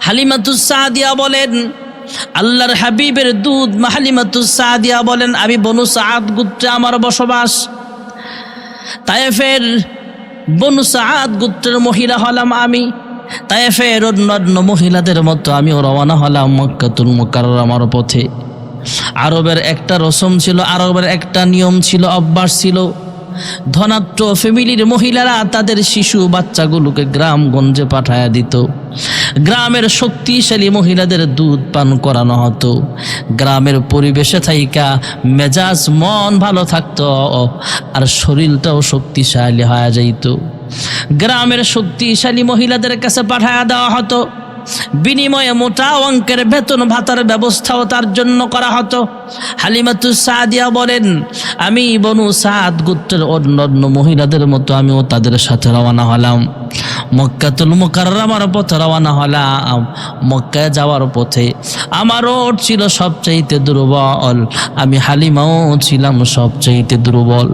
হালিমাতুস সাদিয়া বলেন, আল্লাহর হাবিবের দুধ হালিমাতুস সাদিয়া বলেন, আমি বনু সাদ গুত্রে আমার বসবাস। তায়েফের বনু সাদ গোত্রের মহিলা হলাম আমি। তায়েফের অন্যান্য মহিলাদের মতো আমিও রওনা হলাম মক্কাতুল মুকাররমার পথে। আরবের একটা রসম ছিল, আরবের একটা নিয়ম ছিল, অভ্যাস ছিল। ধনাত্র ফ্যামিলির মহিলারা তাদের শিশু বাচ্চাগুলোকে গ্রামগঞ্জে পাঠায়া দিত। গ্রামের শক্তিশালী মহিলাদের দুধ পান করানো হতো। গ্রামের পরিবেশে থাইকা মেজাজ মন ভালো থাকতো আর শরীরটাও শক্তিশালী হয়ে যাইত। গ্রামের শক্তিশালী মহিলাদের কাছে পাঠায়া দেওয়া হতো। বিনিময়ে মোটা অঙ্কের বেতন ভাতার ব্যবস্থাও তার জন্য করা হতো। হালিমাতু সাদিয়া বলেন, আমি বনু সাদ গোত্রের অন্য অন্য মহিলাদের মতো আমিও তাদের সাথে রওনা হলাম। মক্কাতুল মুকাররমার পথে রওনা হলাম। মক্কায় যাওয়ার পথে আমারও ছিল সবচাইতে দুর্বল। আমি হালিমাও ছিলাম সবচাইতে দুর্বল।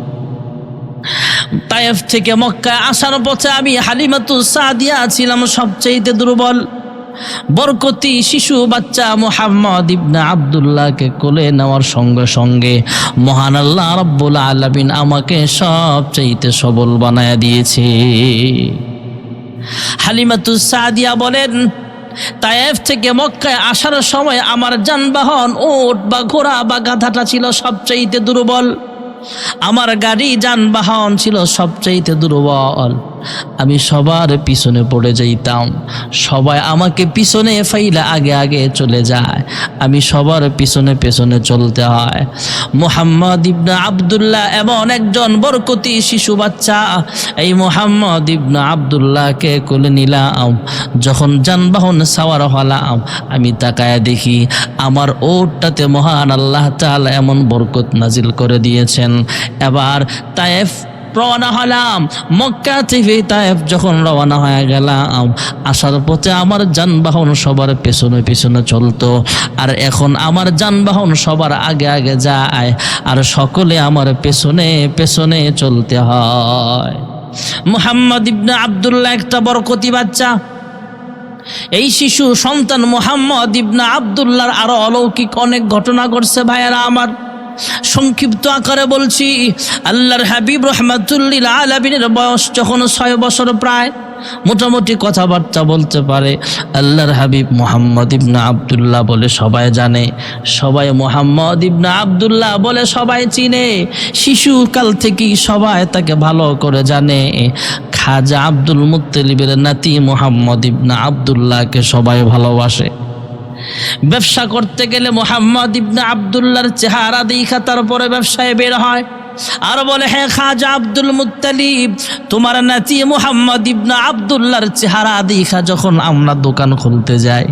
তায়েফ থেকে মক্কায় আসার পথে আমি হালিমাতু সাদিয়া ছিলাম সবচাইতে দুর্বল। বরকতি শিশু বাচ্চা মোহাম্মদ ইবনা আবদুল্লাহকে কোলে নেওয়ার সঙ্গে সঙ্গে মহান আল্লাহ রব্বুল আলমিন আমাকে সবচাইতে সবল বানায়া দিয়েছে। হালিমাতু সাদিয়া বলেন, তায়েফ থেকে মক্কায় আসার সময় আমার যানবাহন ওট বা ঘোড়া বা গাধাটা ছিল সবচাইতে দুর্বল। আমার গাড়ি, যানবাহন ছিল সবচাইতে দুর্বল। আমি সবার পিছনে পড়ে যাইতাম। সবাই আমাকে পিছনে ফাইলে আগে আগে চলে যায়। আমি সবার পিছনে পেছনে চলতে হয়। মোহাম্মদ ইবনা আবদুল্লাহ এমন একজন বরকতি শিশু বাচ্চা। এই মোহাম্মদ ইবনা আবদুল্লাহকে কোলে নিলাম। যখন যানবাহন সাওয়ার হলাম, আমি তাকায় দেখি আমার ওটটাতে মহান আল্লাহ তাআলা এমন বরকত নাজিল করে দিয়েছেন। এবার তায়েফ রওনা হলাম মক্কা থেকে তায়েফ যখন রওনা হয়ে গেলাম, আসার পথে আমার যানবাহন সবার পেছনে পেছনে চলতো। আর এখন আমার যানবাহন সবার আগে আগে যায়, আর সকলে আমার পেছনে পেছনে চলতে হয়। মুহাম্মদ ইবনে আবদুল্লাহ একটা বরকতি বাচ্চা। এই শিশু সন্তান মোহাম্মদ ইবনা আবদুল্লাহর আরও অলৌকিক অনেক ঘটনা ঘটছে ভাইয়েরা আমার। সংক্ষিপ্ত আকারে বলছি, আল্লাহর হাবিব রহমাতুল্লিল আলাবিনের বয়স যখন ছয় বছর প্রায়, মোটামুটি কথাবার্তা বলতে পারে। আল্লাহর হাবিব মোহাম্মদ ইবনা আবদুল্লাহ বলে সবাই জানে। সবাই মোহাম্মদ ইবনা আবদুল্লাহ বলে সবাই চিনে। শিশুকাল থেকেই সবাই তাকে ভালো করে জানে। খাজা আব্দুল মুত্তলিবের নাতি মোহাম্মদ ইবনা আবদুল্লাহকে সবাই ভালোবাসে। ব্যবসা করতে গেলে মোহাম্মদ ইবনা আবদুল্লাহর চেহারা দেখা, তারপরে ব্যবসায় বের হয়। আর বলে হ্যাঁ খাজা আব্দুল মুত্তালিব, তোমার নাতি মোহাম্মদ ইবনা আবদুল্লাহর চেহারা দেখা যখন আমরা দোকান খুলতে যাই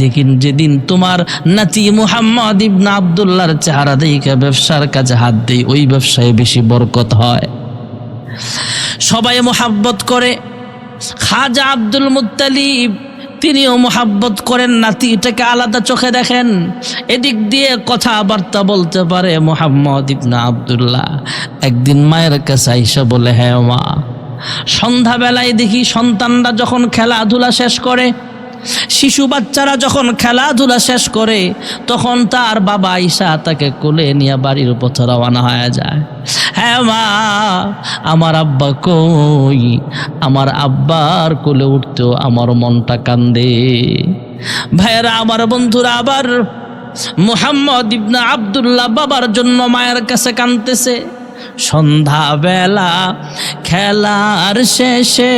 দেখিন যেদিন তোমার নাতি মোহাম্মদ ইবনা আবদুল্লাহর চেহারা দেখা, ব্যবসার কাজে হাত দেই, ওই ব্যবসায় বেশি বরকত হয়। সবাই মোহাব্বত করে, খাজা আব্দুল মুত্তালিব তিনিও মোহাব্বত করেন নাতিটাকে আলাদা চোখে দেখেন। এদিক দিয়ে কথাবার্তা বলতে পারে মোহাম্মদ ইবনা আবদুল্লাহ। একদিন মায়ের কাছে আইসা বলে হ্যাঁ মা, সন্ধ্যাবেলায় দেখি সন্তানরা যখন খেলাধুলা শেষ করে, শিশু বাচ্চারা যখন খেলাধুলা শেষ করে, তখন তার বাবা আইসা তাকে কোলে নিয়ে বাড়ির পথে রওনা হয়ে যায়। হ্যাঁ মা, আমার আব্বা কই? আমার আব্বার কোলে উঠতেও আমার মনটা কান্দে। ভাইয়েরা, আমার বন্ধুরা আবার মুহাম্মদ ইবনা আবদুল্লাহ বাবার জন্য মায়ের কাছে কান্দতেছে সন্ধ্যাবেলা খেলার শেষে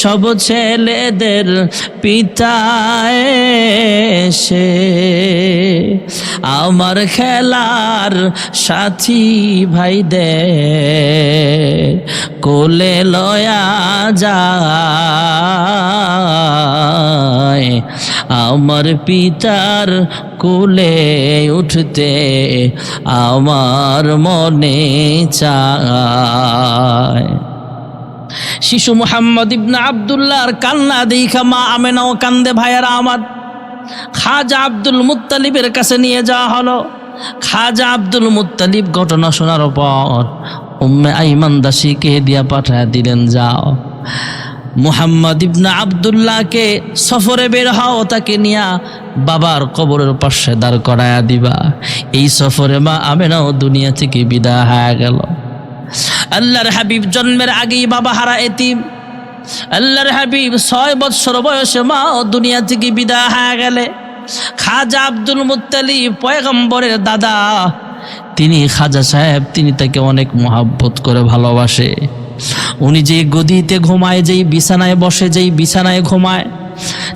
সব ছেলেদের পিতা এসে আমার খেলার সাথী ভাই দে কোলে লয়া যায়। আমার পিতার কোলে উঠতে আমার মনে চায়। শিশু মোহাম্মদ ইবনা আবদুল্লাহর কান্না দেখা মা আমেনাও কান্দে ভাইয়ারা আমার। খাজা আব্দুল মুত্তালিবের কাছে নিয়ে যাওয়া হলো। খাজা আব্দুল মুত্তালিব ঘটনা শোনার পর উম্মে আইমান দাসীকে দিয়া পাঠায় দিলেন, যাও। মুহাম্মদ ইবনা আবদুল্লাহকে সফরে বের হও, তাকে নিয়া বাবার কবরের পাশে দাঁড় করায়া দিবা। এই সফরে মা আমেনাও দুনিয়া থেকে বিদায় হয়ে গেল। আল্লাহর হাবিব জন্মের আগেই বাবা হারা এতিম। আল্লাহর হাবিব ছয় বৎসর বয়সে মা ও দুনিয়া থেকে বিদায় হয়ে গেলে। খাজা আব্দুল মুত্তালিব পয়গম্বরের দাদা। তিনি খাজা সাহেব, তিনি তাকে অনেক মহাব্বত করে ভালোবাসে। উনি যেই গদিতে ঘুমায়, যেই বিছানায় বসে, যেই বিছানায় ঘুমায়,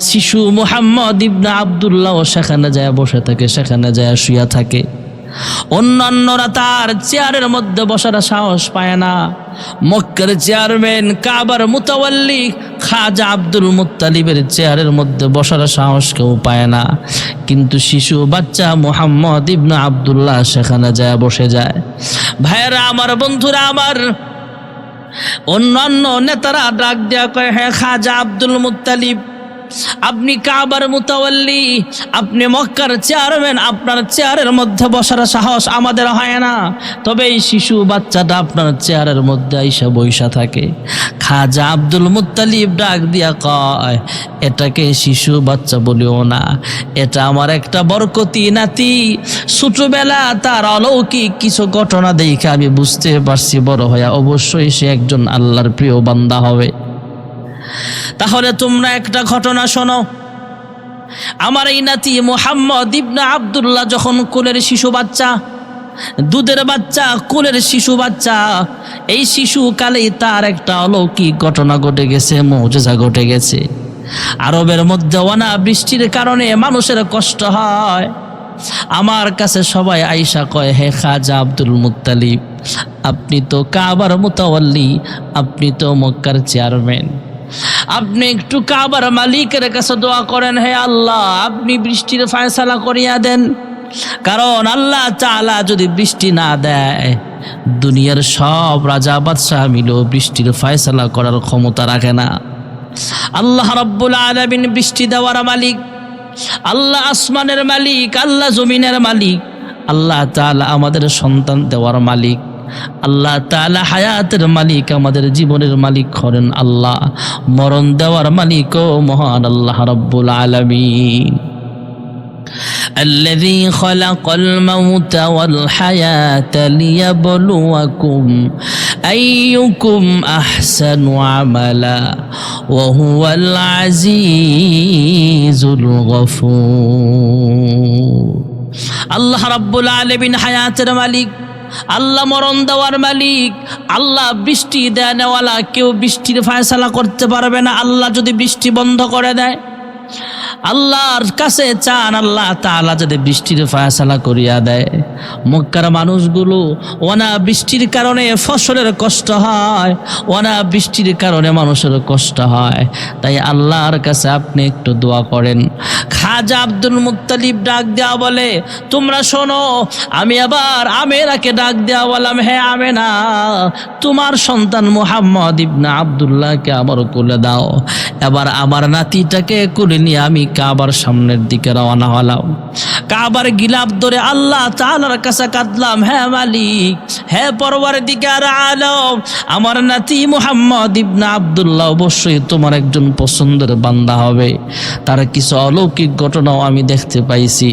শিশু মোহাম্মদ ইবনা আবদুল্লাহ সেখানে যায় বসে থাকে, সেখানে যায় শুয়া থাকে। অন্যান্যরা তার চেয়ারের মধ্যে বসার সাহস পায় না। মক্কের চেয়ারম্যান কাবার মুতাওয়াল্লি খাজা আব্দুল মুত্তালিবের চেয়ারের মধ্যে বসার সাহস কেউ পায় না। কিন্তু শিশু বাচ্চা মোহাম্মদ ইবনা আবদুল্লাহ সেখানে যায়, বসে যায়। ভাইয়েরা, আমার বন্ধুরা, আমার অন্যান্য নেতারা ডাক দেওয়া কয় হ্যাঁ খাজা আব্দুল মুত্তালিব আপনি কাবার মুতাওয়াল্লি, আপনি মক্কার চেয়ারম্যান, আপনার চেয়ারের মধ্যে বসার সাহস আমাদের হয় না। তবে এই শিশু বাচ্চাটা আপনার চেয়ারের মধ্যে আইসা বৈশা থাকে। খাজা আব্দুল মুত্তালিব ডাক দিয়া কয়, এটাকে শিশু বাচ্চা বলিও না। এটা আমার একটা বরকতি নাতি। ছোটবেলা তার অলৌকিক কিছু ঘটনা দেখে আমি বুঝতে পারছি, বড় হইয়া অবশ্যই সে একজন আল্লাহর প্রিয় বান্দা হবে। তাহলে তোমরা একটা ঘটনা শোনো। আমার এই নাতি মোহাম্মদ ইবনা আবদুল্লাহ যখন কোলের শিশু বাচ্চা, দুধের বাচ্চা, কোলের শিশু বাচ্চা, এই শিশু কালেই তার একটা অলৌকিক ঘটনা ঘটে গেছে, মৌজেজা ঘটে গেছে। আরবের মধ্যে অনা বৃষ্টির কারণে মানুষের কষ্ট হয়। আমার কাছে সবাই আইসা কয়, হে খাজা আব্দুল মুত্তালিব, আপনি তো কাবার মুতাওয়াল্লি, আপনি তো মক্কার চেয়ারম্যান। আপনি একটু কাবার মালিকের কাছে দোয়া করেন, হে আল্লাহ, আপনি বৃষ্টির ফায়সালা করিয়া দেন। কারণ আল্লাহ চালা যদি বৃষ্টি না দেয়, দুনিয়ার সব রাজা বাদশাহ মিলেও বৃষ্টির ফায়সালা করার ক্ষমতা রাখে না। আল্লাহ রব্বুল আলমিন বৃষ্টি দেওয়ার মালিক, আল্লাহ আসমানের মালিক, আল্লাহ জমিনের মালিক, আল্লাহ তাআলা আমাদের সন্তান দেওয়ার মালিক। আল্লাহ তাআলা হায়াতের মালিক আমাদের জীবনের মালিক করেন আল্লাহ মরণ দেওয়ার মালিকও মহান আল্লাহ রব্বুল আলামিন الذي خلق الموت والحياة ليبلوكم أيكم أحسن عملا وهو العزيز الغفور আল্লাহ রাব্বুল আলামিন হায়াতের মালিক আল্লাহ মরণ দেওয়ার মালিক। আল্লাহ বৃষ্টি দেয় নেওয়ালা কেউ বৃষ্টির ফায়সালা করতে পারবে না। আল্লাহ যদি বৃষ্টি বন্ধ করে দেয় আল্লাহর কাছে চান, আল্লাহ তাআলা যদি বৃষ্টির ফায়সালা করিয়া দেয়। মক্কার মানুষগুলো ওনা বৃষ্টির কারণে ফসলের কষ্ট হয় ওনা বৃষ্টির কারণে মানুষের কষ্ট হয়। তাই আল্লাহর কাছে আপনি একটু দোয়া করেন। খাজা আব্দুল মুত্তালিব ডাক দেওয়া বলে, তোমরা শোনো, আমি আবার আমেরাকে ডাক দেওয়া বললাম হ্যাঁ আমেনা, তোমার সন্তান মোহাম্মদ ইবনা আবদুল্লাহকে আমার কোলে দাও। এবার আমার নাতিটাকে কোলে নিয়ে আমি কাবার সামনের দিকে রওনা হলাম। কাবার গিলাপ ধরে আল্লাহ তাআলার কাছে কাঁদলাম হ্যাঁ মালিক হ্যাঁ পরবার দিকে আর আলম, আমার নাতি মুহাম্মদ ইবনা আবদুল্লাহ অবশ্যই তোমার একজন পছন্দের বান্দা হবে। তার কিছু অলৌকিক ঘটনাও আমি দেখতে পাইছি।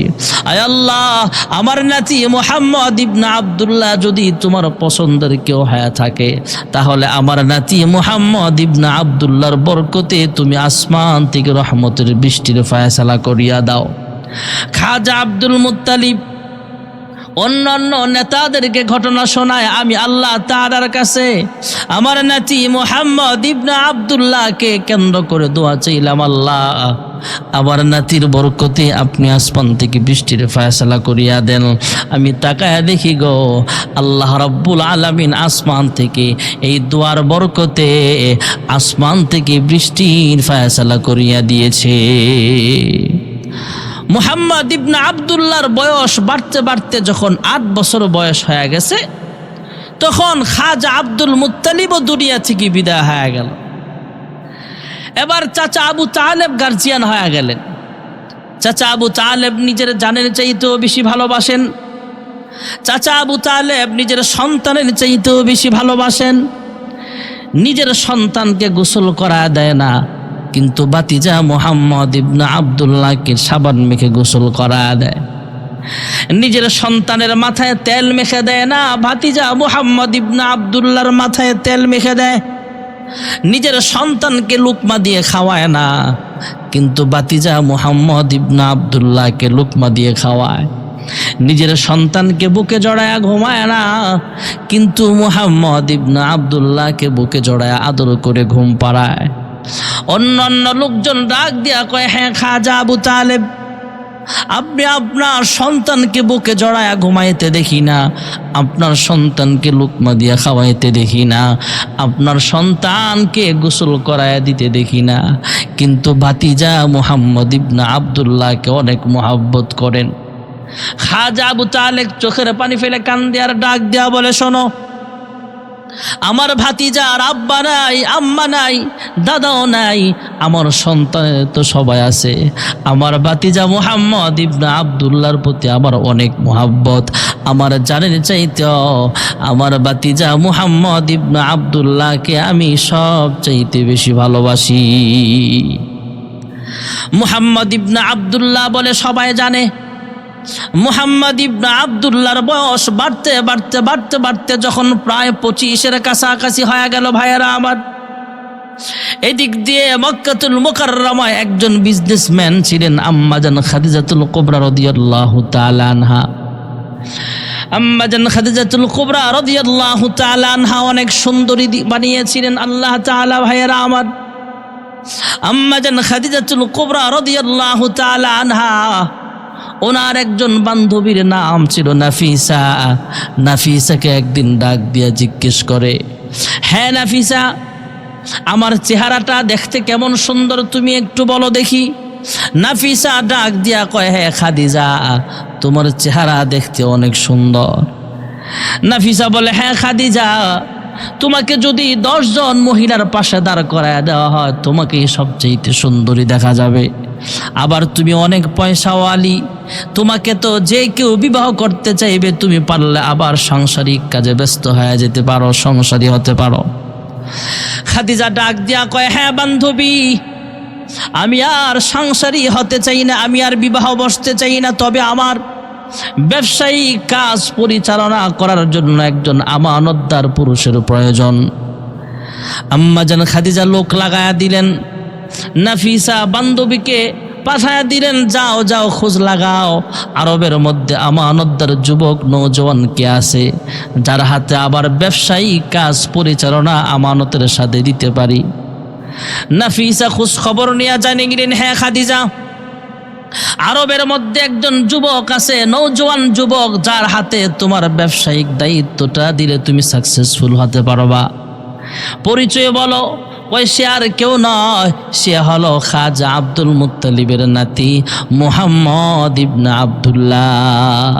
আয় আল্লাহ, আমার নাতি মোহাম্মদ ইবনা আবদুল্লাহ যদি তোমার পছন্দের কেউ হয়ে থাকে, তাহলে আমার নাতি মোহাম্মদ ইবনা আবদুল্লাহর বরকতে তুমি আসমান থেকে রহমতের বৃষ্টির ফায়সালা করিয়া দাও। খাজা আব্দুল মুত্তালিব অন্যান্য নেতাদেরকে ঘটনা শোনায়, আমি আল্লাহ তাআলার কাছে আমার নাতি মোহাম্মদ ইবনা আবদুল্লাহকে কেন্দ্র করে দোয়া চাইলাম, আল্লাহ আমার নাতির বরকতে আপনি আসমান থেকে বৃষ্টির ফায়সালা করিয়া দেন। আমি তাকায় দেখি গো, আল্লাহ রব্বুল আলামিন আসমান থেকে এই দোয়ার বরকতে আসমান থেকে বৃষ্টির ফায়সালা করিয়া দিয়েছে। মুহাম্মদ ইবনা আবদুল্লাহর বয়স বাড়তে বাড়তে যখন আট বছর বয়স হয়ে গেছে, তখন খাজা আব্দুল মুত্তালিবও দুনিয়া থেকে বিদায় হয়ে গেল। এবার চাচা আবু তালেব গার্জিয়ান হয়ে গেলেন। চাচা আবু তালেব নিজের জানের চাইতেও বেশি ভালোবাসেন। চাচা আবু তালেব নিজের সন্তানের চাইতেও বেশি ভালোবাসেন। নিজের সন্তানকে গোসল করা দেয় না। কিন্তু বাতিজা মোহাম্মদ ইবনা আবদুল্লাহকে সাবান মেখে গোসল করা দেয়। নিজের সন্তানের মাথায় তেল মেখে দেয় না, ভাতিজা মোহাম্মদ ইবনা আবদুল্লাহর মাথায় তেল মেখে দেয়। নিজের সন্তানকে লুকমা দিয়ে খাওয়ায় না, কিন্তু বাতিজা মোহাম্মদ ইবনা আবদুল্লাহকে লুকমা দিয়ে খাওয়ায়। নিজের সন্তানকে বুকে জড়ায়া ঘুমায় না, কিন্তু মুহাম্মদ ইবনা আবদুল্লাহকে বুকে জড়ায়া আদর করে ঘুম পাড়ায়। অন্য অন্য লোকজন ডাক দিয়া কয় হ্যাঁ খাজা আবু তালেব, আপনি আপনার সন্তানকে বুকে জড়ায়া ঘুমাইতে দেখি না। আপনার সন্তানকে লুকমা দিয়া খাওয়াইতে দেখি না। আপনার সন্তানকে গোসল করায়া দিতে দেখি না। কিন্তু ভাতিজা মোহাম্মদ ইবনা আবদুল্লাহকে অনেক মহাব্বত করেন। খাজা আবু তালেক চোখের পানি ফেলে কান দেওয়ার ডাক দেওয়া বলে, শোনো আমার ভাতিজার আব্বা নাই, আম্মা নাই, দাদাও নাই, আমার সন্তানের তো সবাই আছে। আমার ভাতিজা মোহাম্মদ ইবনা আবদুল্লাহর প্রতি আমার অনেক মোহাব্বত। আমার জানের চাইতে আমার ভাতিজা মোহাম্মদ ইবনা আবদুল্লাহকে আমি সব চাইতে বেশি ভালোবাসি। মুহাম্মদ ইবনা আবদুল্লাহ বলে সবাই জানে মুহাম্মদ ইবনা আবদুল্লাহর বয়স বাড়তে বাড়তে বাড়তে বাড়তে যখন প্রায় পঁচিশের কাছাকাছি হয়ে গেল ভাইয়েরা আমার। এদিক দিয়ে মক্কাতুল মুকাররমায় একজন বিজনেসম্যান ছিলেন আম্মাজান খাদিজাতুল কুবরা রাদিয়াল্লাহু তাআলা আনহা। আম্মাজান খাদিজাতুল কুবরা রাদিয়াল্লাহু তাআলা আনহা অনেক সুন্দরী বানিয়েছিলেন আল্লাহ তাআলা ভাইয়েরা আমার। আম্মাজান খাদিজাতুল কুবরা রাদিয়াল্লাহু তাআলা আনহা ওনার একজন বান্ধবীর নাম ছিল নাফিসা। নাফিসাকে একদিন ডাক দিয়ে জিজ্ঞেস করে হ্যাঁ নাফিসা, আমার চেহারাটা দেখতে কেমন সুন্দর তুমি একটু বলো দেখি। নাফিসা ডাক দিয়া কয় হ্যাঁ খাদিজা, তোমার চেহারা দেখতে অনেক সুন্দর। নাফিসা বলে হ্যাঁ খাদিজা, তোমাকে যদি দশজন মহিলার পাশে দাঁড় করায় দেওয়া হয়, তোমাকেই সবচেয়ে সুন্দরী দেখা যাবে। আবার তুমি অনেক পয়সাওয়ালি। তোমাকে তো যে কেউ বিবাহ করতে চাইবে, তুমি পারলে আবার সাংসারিক কাজে ব্যস্ত হয়ে যেতে পারো, সংসারী হতে পারো। খাদিজা ডাক দিয়া কয় হ্যাঁ বান্ধবী, আমি আর সংসারী হতে চাই না, আমি আর বিবাহ বসতে চাই না, তবে আমার ব্যবসায়ী কাজ পরিচালনা করার জন্য একজন আমানতদার পুরুষের প্রয়োজন। আম্মা যেন খাদিজা লোক লাগায়া দিলেন নাফিসা বান্ধবীকে পাঠায়া দিলেন, যাও যাও, খোঁজ লাগাও। আরবের মধ্যে আমানতদার যুবক নৌজওয়ান কে আছে, যার হাতে আবার ব্যবসায়ী কাজ পরিচালনা আমানতের সাথে দিতে পারি। নাফিসা খোঁজ খবর নিয়ে জানিয়ে গেলেন হ্যাঁ খাদিজা। আরবের মধ্যে একজন যুবক আছে নৌজওয়ান যুবক, যার হাতে তোমার ব্যবসায়িক দায়িত্বটা দিলে তুমি সাকসেসফুল হতে পারবা। পরিচয় বলো ওই সে আর কেউ নয়, সে হলো খাজা আব্দুল মুত্তালিবের নাতি মুহাম্মদ ইবনা আবদুল্লাহ।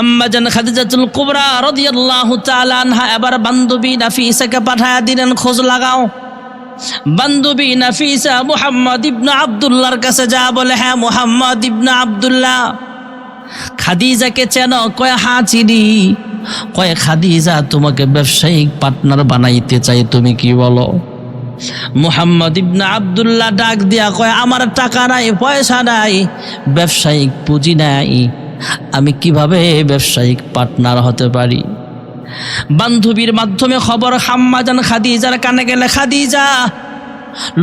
আম্মা জান খাদিজাতুল কুবরা রাদিয়াল্লাহু তাআলা আনহা, এবার বান্ধবী নাফিসাকে পাঠায়া দিলেন, খোঁজ লাগাও। বান্ধবী নাফিসা মুহাম্মদ ইবনা আবদুল্লাহর কাছে যা বলে হ্যাঁ মুহাম্মদ ইবনা আবদুল্লাহ। খাদিজাকে চেন, কয় হ্যাঁ চিনি কয় খাদিজা তোমাকে ব্যবসায়িক পার্টনার বানাইতে চাই, তুমি কি বলো? মুহাম্মদ ইবনা আবদুল্লাহ ডাক দিয়া কয়, আমার টাকা নাই, পয়সা নাই, ব্যবসায়িক পুঁজি নাই। আমি কীভাবে ব্যবসায়িক পার্টনার হতে পারি? বান্ধবীর মাধ্যমে খবর হাম্মাজান খাদিজার কানে গেলে, খাদিজা,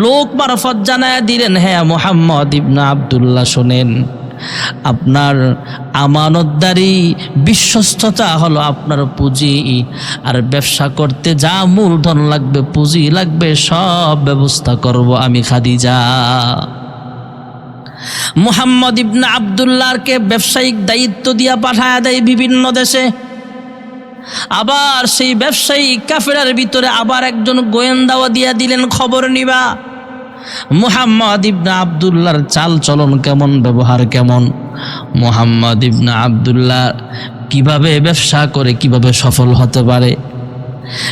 লোক মারফত জানায় দিলেন হ্যাঁ মোহাম্মদ ইবনা আবদুল্লাহ শোনেন। আপনার আমানতদারি বিশ্বস্ততা হলো আপনার পুঁজি। আর ব্যবসা করতে যা মূলধন লাগবে, পুঁজি লাগবে, সব ব্যবস্থা করব আমি খাদিজা। মুহাম্মদ ইবনা আবদুল্লাহকে ব্যবসায়িক দায়িত্ব দিয়া পাঠায় দেয় বিভিন্ন দেশে। আবার সেই ব্যবসায়ী কাফেরার ভিতরে আবার একজন গোয়েন্দাও দিয়া দিলেন, খবর নিবা। মুহাম্মদ ইবনা আবদুল্লার চাল চলন কেমন? ব্যবহার কেমন? মুহাম্মদ ইবনা আবদুল্লাহ কীভাবে ব্যবসা করে, কীভাবে সফল হতে পারে?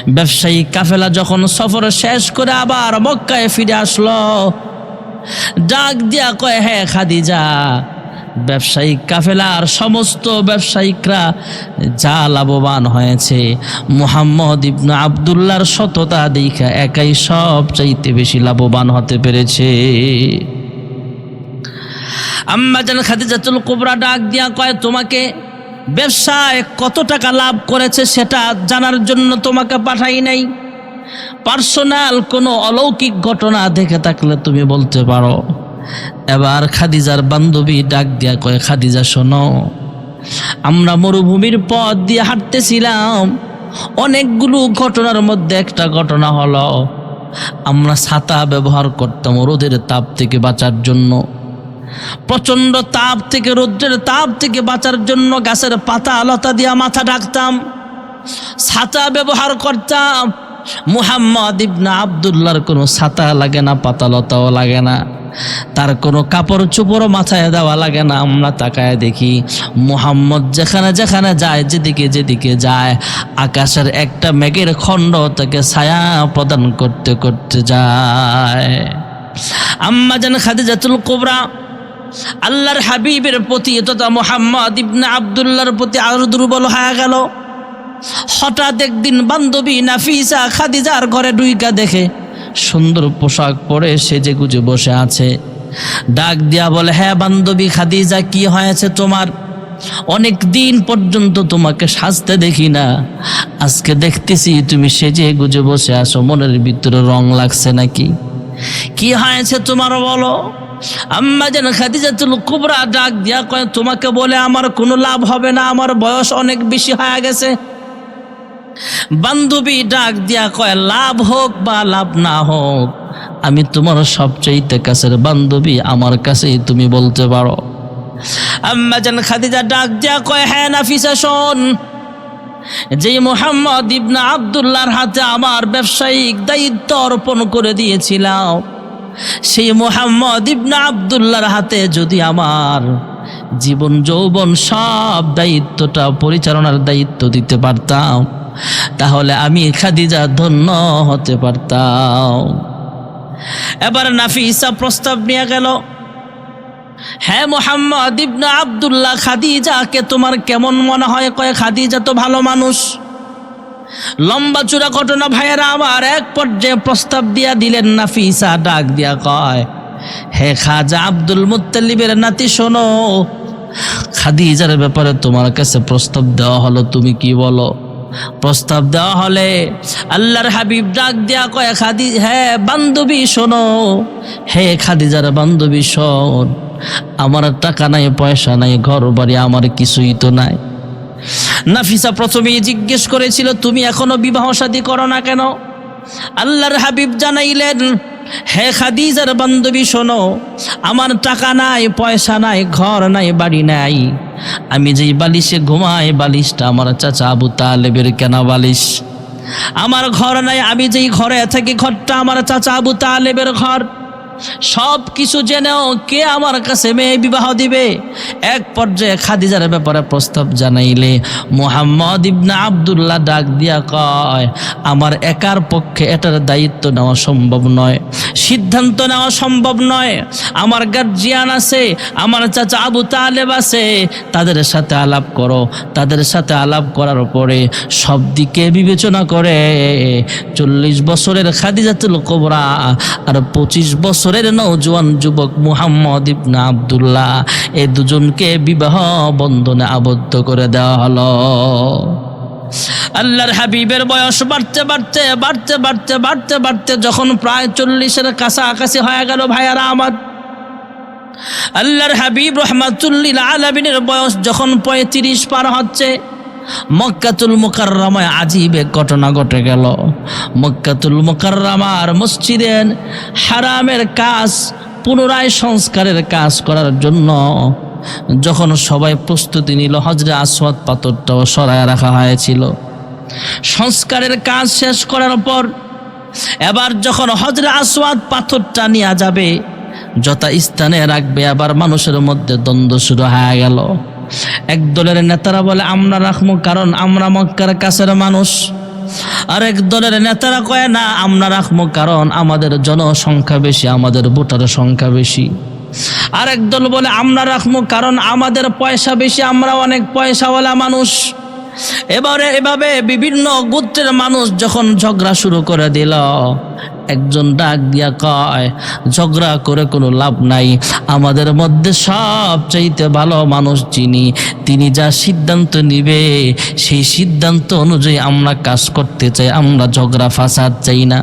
ব্যবসায়ী কাফেলা যখন সফর শেষ করে আবার মক্কায় ফিরে আসলো, ডাক দিয়া কয় হ্যাঁ খাদিজা ব্যবসায়িক কাফেলার সমস্ত ব্যবসায়িকরা যা লাভবান হয়েছে। মুহাম্মদ ইবনু আবদুল্লাহর সততা দেখা একাই সব চাইতে বেশি লাভবান হতে পেরেছে। আম্মা যেন খাদিজাতুল কোবরা ডাক দিয়া কয়, তোমাকে ব্যবসায় কত টাকা লাভ করেছে সেটা জানার জন্য তোমাকে পাঠাই নাই। পার্সোনাল কোনো অলৌকিক ঘটনা দেখে থাকলে তুমি বলতে পারো। এবার খাদিজার বান্ধবী ডাক দিয়া কয়, খাদিজা, শোনো, আমরা মরুভূমির পথ দিয়ে হাঁটতেছিলাম। অনেকগুলো ঘটনার মধ্যে একটা ঘটনা হলো, আমরা ছাতা ব্যবহার করতাম রোদের তাপ থেকে বাঁচার জন্য। প্রচণ্ড তাপ থেকে রৌদ্রের তাপ থেকে বাঁচার জন্য গাছের পাতা, লতা দিয়া মাথা ঢাকতাম। ছাতা ব্যবহার করতাম। মুহাম্মদ ইবনা আবদুল্লার কোনো ছাতা লাগে না, পাতা লতাও লাগে না। তার কোনো কাপড় চোপড়ও মাথায় দেওয়া লাগে না। আমরা তাকায় দেখি মোহাম্মদ যেখানে যেখানে যায়, যেদিকে যেদিকে যায়, আকাশের একটা মেঘের খণ্ড তাকে ছায়া প্রদান করতে করতে যায়। আম্মা যেন খাদিজাতুল কোবরা, আল্লাহর হাবিবের প্রতি তথা মোহাম্মদ ইবনে আবদুল্লাহর প্রতি আরও দুর্বল হয়ে গেল। হঠাৎ একদিন বান্ধবী নাফিসা খাদিজার ঘরে ডুইকা দেখে সুন্দর পোশাক পরে সেজে গুজে বসে আছে। ডাক দিয়া বলে হ্যাঁ বান্ধবী খাদিজা, কি হয়েছে তোমার? অনেক দিন পর্যন্ত তোমাকে সাজতে দেখি না। আজকে দেখতেছি তুমি সেজে গুজে বসে আছো, মনের ভিতরে রং লাগছে নাকি? কি হয়েছে তোমার বলো? আম্মা যেন খাদিজাতুল কুবরা ডাক দিয়া কয়, তোমাকে বলে আমার কোনো লাভ হবে না, আমার বয়স অনেক বেশি হয়ে গেছে। বান্ধবী ডাক দিয়া কয়, লাভ হোক বা লাভ না হোক, আমি তোমার সবচেয়ে কাছের বান্ধবী, আমার কাছেই তুমি বলতে পারো। আম্মা যেন খাদিজা ডাক দিয়া কয় হ্যাঁ নাফিসা, শোন যে মোহাম্মদ ইবনা আবদুল্লাহর হাতে আমার ব্যবসায়িক দায়িত্ব অর্পণ করে দিয়েছিলাম, সেই মোহাম্মদ ইবনা আবদুল্লাহর হাতে যদি আমার জীবন যৌবন সব দায়িত্বটা পরিচালনার দায়িত্ব দিতে পারতাম। তাহলে আমি খাদিজা ধন্য হতে পারতাম। এবার নাফিসা প্রস্তাব নিয়ে গেল হ্যাঁ মোহাম্মদ ইবনা আবদুল্লাহ, খাদিজাকে তোমার কেমন মনে হয়? কয়, খাদিজা তো ভালো মানুষ। লম্বা চূড়া ঘটনা, ভাইয়েরা আমার এক পর্যায়ে প্রস্তাব দিয়া দিলেন, নাফিসা ডাক দিয়া কয়, হে খাজা আব্দুল মুত্তালিবের নাতি, শোনো, খাদিজার ব্যাপারে তোমার কাছে প্রস্তাব দেওয়া হলো, তুমি কি বলো? প্রস্তাব দেওয়া হলে আল্লাহর হাবিব ডাক দিয়া কয়, খাদি হ্যাঁ বান্ধবী, শোনো। হে খাদিজার বান্ধবী, শোন। আমার টাকা নাই, পয়সা নাই ঘর বাড়ি আমার কিছুই তো নাই। নাফিসা প্রথমেই জিজ্ঞেস করেছিল, তুমি এখনও বিবাহ শাদী করো না কেন? আল্লাহর হাবিব জানাইলেন হে খাদিজার বান্ধবী, শোনো, আমার টাকা নাই, পয়সা নাই, ঘর নাই, বাড়ি নাই। আমি যেই বালিশে ঘুমাই, বালিশটা আমার চাচা আবু তালেবের কেনা বালিশ। আমার ঘর নাই, আমি যেই ঘরে থাকি, ঘরটা আমার চাচা আবু তালেবের ঘর। সব কিছু জেনেও কে আমার কাছে মেয়ে বিবাহ দিবে? এক পর্যায়ে খাদিজার ব্যাপারে প্রস্তাব জানাইলে মোহাম্মদ ইবনা আবদুল্লাহ ডাক দিয়া কয়, আমার একার পক্ষে এটার দায়িত্ব নেওয়া সম্ভব নয়, সিদ্ধান্ত নেওয়া সম্ভব নয়। আমার গার্জিয়ান আছে, আমার চাচা আবু তালেব আছে, তাদের সাথে আলাপ করো, তাদের সাথে আলাপ করার পরে সব দিকে বিবেচনা করে। চল্লিশ বছরের খাদিজাতুল কোবরা আর পঁচিশ বছরের নৌজওয়ান যুবক মুহাম্মদ ইবনা আবদুল্লাহ। এই দুজনকে বিবাহ বন্ধনে আবদ্ধ করে দেওয়া হলো। আল্লাহর হাবিবের বয়স বাড়তে বাড়তে বাড়তে বাড়তে বাড়তে বাড়তে যখন প্রায় চল্লিশের কাছাকাছি হয়ে গেল ভাইয়ারা আমার। আল্লাহর হাবিব রহমাতুল্লিল আলমিনের বয়স যখন পঁয়ত্রিশ পার হচ্ছে মক্কাতুল মুকাররমায় আজীব এক ঘটনা ঘটে গেল। মক্কাতুল মুকাররমার মসজিদের হারামের কাজ, পুনরায় সংস্কারের কাজ করার জন্য যখন সবাই প্রস্তুতি নিল হজরে আসওয়াদ পাথরটাও সরায় রাখা হয়েছিল। সংস্কারের কাজ শেষ করার পর এবার যখন হজরে আসওয়াদ পাথরটা নেওয়া যাবে যথা স্থানে রাখবে আবার মানুষের মধ্যে দ্বন্দ্ব শুরু হয়ে গেল। এক দলের নেতারা বলে, আমরা রাখব কারণ আমরা মক্কার কাছের মানুষ। আর এক দলের নেতারা কয়, না, আমরা রাখব কারণ আমাদের জনসংখ্যা বেশি, আমাদের ভোটার সংখ্যা বেশি। আরেক দল বলে, আমরা রাখব কারণ আমাদের পয়সা বেশি, আমরা অনেক পয়সাওয়ালা মানুষ। এবারে এভাবে বিভিন্ন গোত্রের মানুষ যখন ঝগড়া শুরু করে দিল একজন ডাক দিয়া কয়, ঝগড়া করে কোনো লাভ নাই। আমাদের মধ্যে সবচাইতে ভালো মানুষ যিনি, তিনি যা সিদ্ধান্ত নিবে, সেই সিদ্ধান্ত অনুযায়ী আমরা কাজ করতে চাই, আমরা ঝগড়া ফাসাদ চাই না।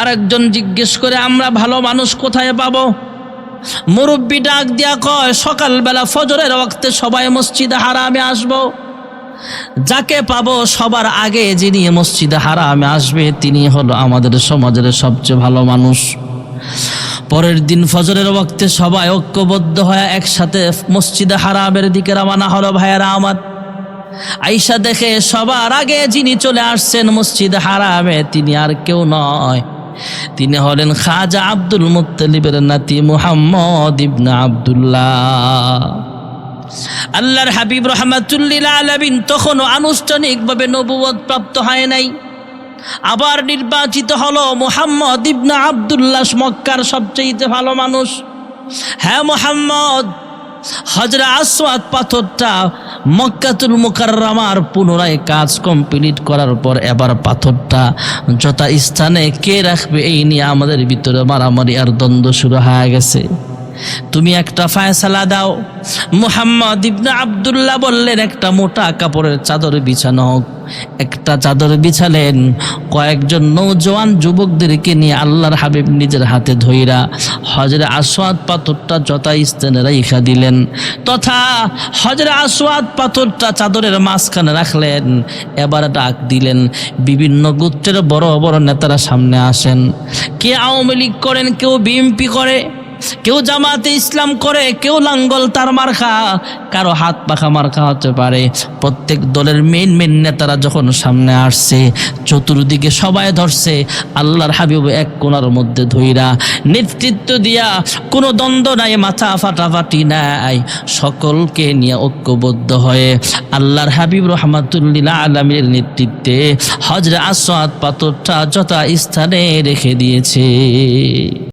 আরেকজন জিজ্ঞেস করে, আমরা ভালো মানুষ কোথায় পাবো? মুরব্বী ডাক দিয়া কয়, সকালবেলা ফজরের ওয়াক্তে সবাই মসজিদে হারামে আসব। যাকে পাবো সবার আগে যিনি মসজিদে হারামে আসবে, তিনি হলো আমাদের সমাজের সবচেয়ে ভালো মানুষ। পরের দিন ফজরের বক্তে সবাই ঐক্যবদ্ধ হয়ে একসাথে মসজিদে হারামের দিকে রওনা হলো ভাইয়েরা আমার। আইসা দেখে সবার আগে যিনি চলে আসছেন মসজিদ হারামে, তিনি আর কেউ নয়। তিনি হলেন খাজা আব্দুল মুত্তালিবের নাতি মুহাম্মদ ইবনা আব্দুল্লাহ। আল্লাহর হাবিব রহমাতুল্লিল আলমিন তখনও আনুষ্ঠানিকভাবে নবুয়ত প্রাপ্ত হয় নাই। আবার নির্বাচিত হলো মোহাম্মদ ইবনা আবদুল্লাহ মক্কার সবচেয়ে ভালো মানুষ। হ্যাঁ মোহাম্মদ হজরা আসওয়াদ পাথরটা মক্কাতুল মুকাররামার পুনরায় কাজ কমপ্লিট করার পর এবার পাথরটা যথা স্থানে কে রাখবে এই নিয়ে আমাদের ভিতরে মারামারি আর দ্বন্দ্ব শুরু হয়ে গেছে। তুমি একটা ফায়সালা দাও। মুহাম্মদ ইবনে আবদুল্লাহ বললেন, একটা মোটা কাপড়ের চাদর বিছানো হোক। একটা চাদর বিছালেন। কয়েকজন নৌজওয়ান যুবকদেরকে নিয়ে আল্লাহর হাবিব নিজের হাতে ধইরা হজরে আসওয়াদ পাথরটা যথা স্থানে রাইখা দিলেন তথা হজরে আসওয়াদ পাথরটা চাদরের মাঝখানে রাখলেন। এবার ডাক দিলেন, বিভিন্ন গোত্রের বড় বড় নেতারা সামনে আসেন। কে আওয়ামী লীগ করেন, কেউ বিএমপি করে? কেউ জামাতে ইসলাম করে, কেউ লাঙ্গল তার মার্খা, কারও হাত পাখা মার্খা হতে পারে। প্রত্যেক দলের মেন মেন নেতারা যখন সামনে আসছে, চতুর্দিকে সবাই ধরছে, আল্লাহর হাবিব এক কোনার মধ্যে ধইরা নেতৃত্ব দিয়া কোনো দ্বন্দ্ব নাই, মাথা ফাটাফাটি নাই, সকলকে নিয়ে ঐক্যবদ্ধ হয়ে আল্লাহর হাবিব রহমাতুল্লিল্লাহ আলমীর নেতৃত্বে হজরে আসাদ পাথরটা যথা স্থানে রেখে দিয়েছে।